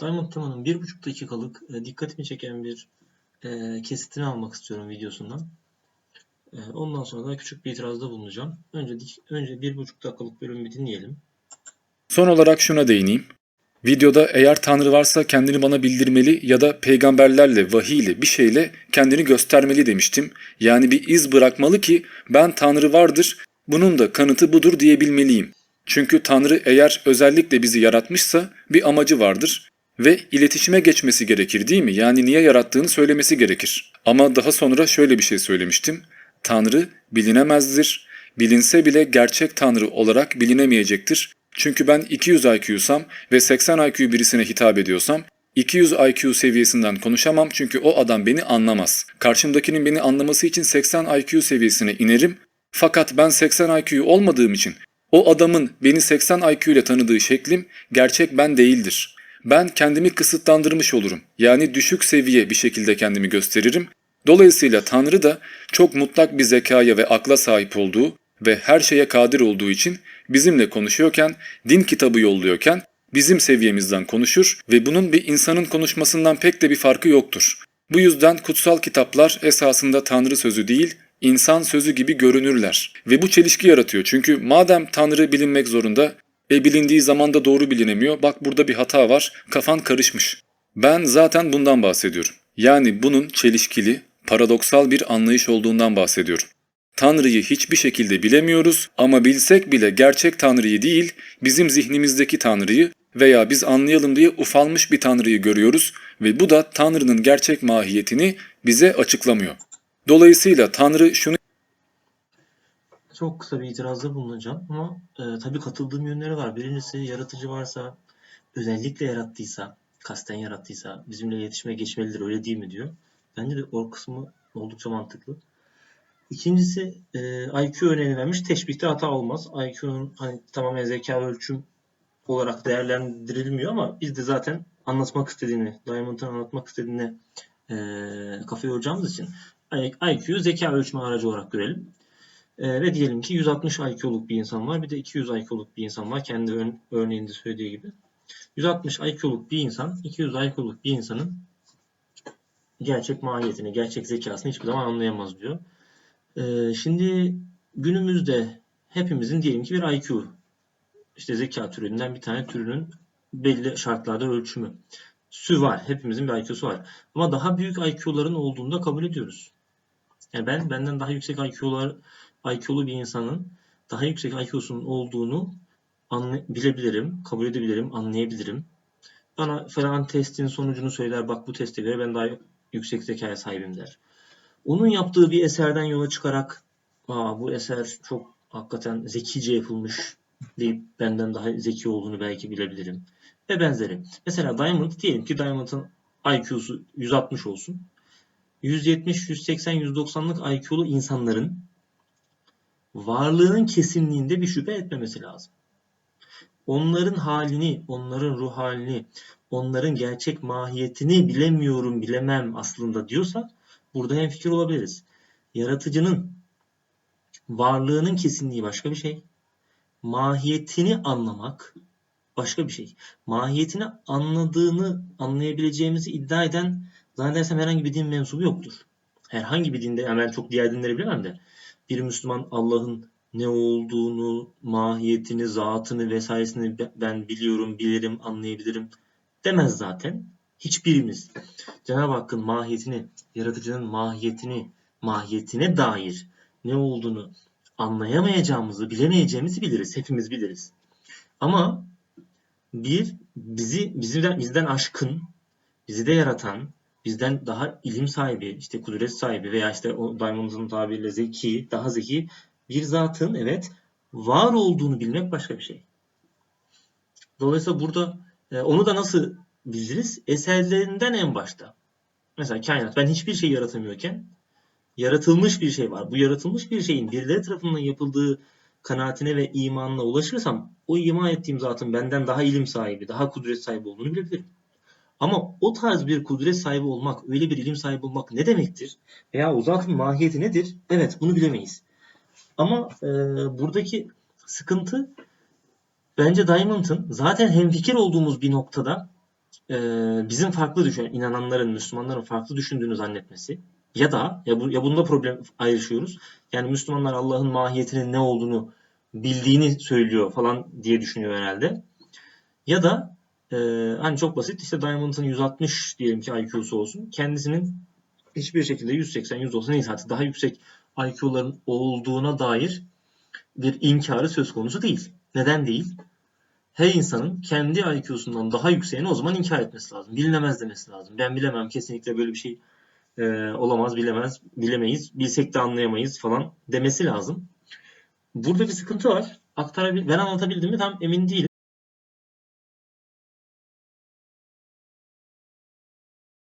Diamond bir buçuk dakikalık e, dikkatimi çeken bir e, kesitini almak istiyorum videosundan. E, ondan sonra da küçük bir itirazda bulunacağım. Önce önce bir buçuk dakikalık bölümü dinleyelim. Son olarak şuna değineyim. Videoda eğer Tanrı varsa kendini bana bildirmeli ya da peygamberlerle, vahiyle bir şeyle kendini göstermeli demiştim. Yani bir iz bırakmalı ki ben Tanrı vardır, bunun da kanıtı budur diyebilmeliyim. Çünkü Tanrı eğer özellikle bizi yaratmışsa bir amacı vardır ve iletişime geçmesi gerekir değil mi? Yani niye yarattığını söylemesi gerekir. Ama daha sonra şöyle bir şey söylemiştim. Tanrı bilinemezdir. Bilinse bile gerçek Tanrı olarak bilinemeyecektir. Çünkü ben 200 IQ'sam ve 80 IQ birisine hitap ediyorsam 200 IQ seviyesinden konuşamam çünkü o adam beni anlamaz. Karşımdakinin beni anlaması için 80 IQ seviyesine inerim. Fakat ben 80 IQ olmadığım için o adamın beni 80 IQ ile tanıdığı şeklim gerçek ben değildir. Ben kendimi kısıtlandırmış olurum. Yani düşük seviye bir şekilde kendimi gösteririm. Dolayısıyla Tanrı da çok mutlak bir zekaya ve akla sahip olduğu ve her şeye kadir olduğu için bizimle konuşuyorken, din kitabı yolluyorken bizim seviyemizden konuşur ve bunun bir insanın konuşmasından pek de bir farkı yoktur. Bu yüzden kutsal kitaplar esasında Tanrı sözü değil, insan sözü gibi görünürler. Ve bu çelişki yaratıyor çünkü madem Tanrı bilinmek zorunda, e bilindiği zaman da doğru bilinemiyor, bak burada bir hata var, kafan karışmış. Ben zaten bundan bahsediyorum. Yani bunun çelişkili, paradoksal bir anlayış olduğundan bahsediyorum. Tanrı'yı hiçbir şekilde bilemiyoruz ama bilsek bile gerçek Tanrı'yı değil, bizim zihnimizdeki Tanrı'yı veya biz anlayalım diye ufalmış bir Tanrı'yı görüyoruz ve bu da Tanrı'nın gerçek mahiyetini bize açıklamıyor. Dolayısıyla Tanrı şunu Çok kısa bir itirazda bulunacağım ama e, tabii katıldığım yönleri var. Birincisi yaratıcı varsa, özellikle yarattıysa, kasten yarattıysa bizimle iletişime geçmelidir öyle değil mi diyor. Bence de o kısmı oldukça mantıklı. İkincisi e, IQ örneğini vermiş. Teşbihte hata olmaz. IQ'nun hani tamamen zeka ölçüm olarak değerlendirilmiyor ama biz de zaten anlatmak istediğini, Diamond'ın anlatmak istediğini e, kafaya yoracağımız için IQ zeka ölçme aracı olarak görelim. E, ve diyelim ki 160 IQ'luk bir insan var. Bir de 200 IQ'luk bir insan var. Kendi ön- örneğinde söylediği gibi. 160 IQ'luk bir insan, 200 IQ'luk bir insanın gerçek mahiyetini, gerçek zekasını hiçbir zaman anlayamaz diyor. Ee, şimdi günümüzde hepimizin diyelim ki bir IQ, işte zeka türünden bir tane türünün belli şartlarda ölçümü. Sü var. Hepimizin bir IQ'su var. Ama daha büyük IQ'ların olduğunu da kabul ediyoruz. Yani ben benden daha yüksek IQ'lar, IQ'lu bir insanın daha yüksek IQ'sunun olduğunu bilebilirim, kabul edebilirim, anlayabilirim. Bana falan testin sonucunu söyler, bak bu teste göre ben daha yüksek zekaya sahibim der. Onun yaptığı bir eserden yola çıkarak Aa, bu eser çok hakikaten zekice yapılmış deyip benden daha zeki olduğunu belki bilebilirim. Ve benzeri. Mesela Diamond diyelim ki Diamond'ın IQ'su 160 olsun. 170, 180, 190'lık IQ'lu insanların varlığının kesinliğinde bir şüphe etmemesi lazım. Onların halini, onların ruh halini, onların gerçek mahiyetini bilemiyorum, bilemem aslında diyorsa burada hemfikir olabiliriz. Yaratıcının varlığının kesinliği başka bir şey. Mahiyetini anlamak başka bir şey. Mahiyetini anladığını anlayabileceğimizi iddia eden zannedersem herhangi bir din mensubu yoktur. Herhangi bir dinde, yani ben çok diğer dinleri bilemem de bir Müslüman Allah'ın ne olduğunu, mahiyetini, zatını vesairesini be- ben biliyorum, bilirim, anlayabilirim demez zaten. Hiçbirimiz Cenab-ı Hakk'ın mahiyetini, yaratıcının mahiyetini, mahiyetine dair ne olduğunu anlayamayacağımızı, bilemeyeceğimizi biliriz. Hepimiz biliriz. Ama bir bizi bizden bizden aşkın, bizi de yaratan, bizden daha ilim sahibi, işte kudret sahibi veya işte o Diamond'ın tabiriyle zeki, daha zeki bir zatın evet var olduğunu bilmek başka bir şey. Dolayısıyla burada e, onu da nasıl biliriz? Eserlerinden en başta. Mesela kainat ben hiçbir şey yaratamıyorken yaratılmış bir şey var. Bu yaratılmış bir şeyin birileri tarafından yapıldığı kanaatine ve imanına ulaşırsam o iman ettiğim zatın benden daha ilim sahibi, daha kudret sahibi olduğunu bilebilirim. Ama o tarz bir kudret sahibi olmak, öyle bir ilim sahibi olmak ne demektir? Veya o zatın mahiyeti nedir? Evet bunu bilemeyiz. Ama e, buradaki sıkıntı bence Diamond'ın zaten hemfikir olduğumuz bir noktada e, bizim farklı düşünen, inananların, Müslümanların farklı düşündüğünü zannetmesi ya da ya, bu, ya bunda problem ayrışıyoruz. Yani Müslümanlar Allah'ın mahiyetinin ne olduğunu bildiğini söylüyor falan diye düşünüyor herhalde. Ya da e, hani çok basit işte Diamond'ın 160 diyelim ki IQ'su olsun. Kendisinin hiçbir şekilde 180, 190 neyse artık daha yüksek IQ'ların olduğuna dair bir inkarı söz konusu değil. Neden değil? Her insanın kendi IQ'sundan daha yükseğini o zaman inkar etmesi lazım. Bilinemez demesi lazım. Ben bilemem kesinlikle böyle bir şey e, olamaz, bilemez, bilemeyiz, bilsek de anlayamayız falan demesi lazım. Burada bir sıkıntı var. Aktarabil ben anlatabildim mi tam emin değilim.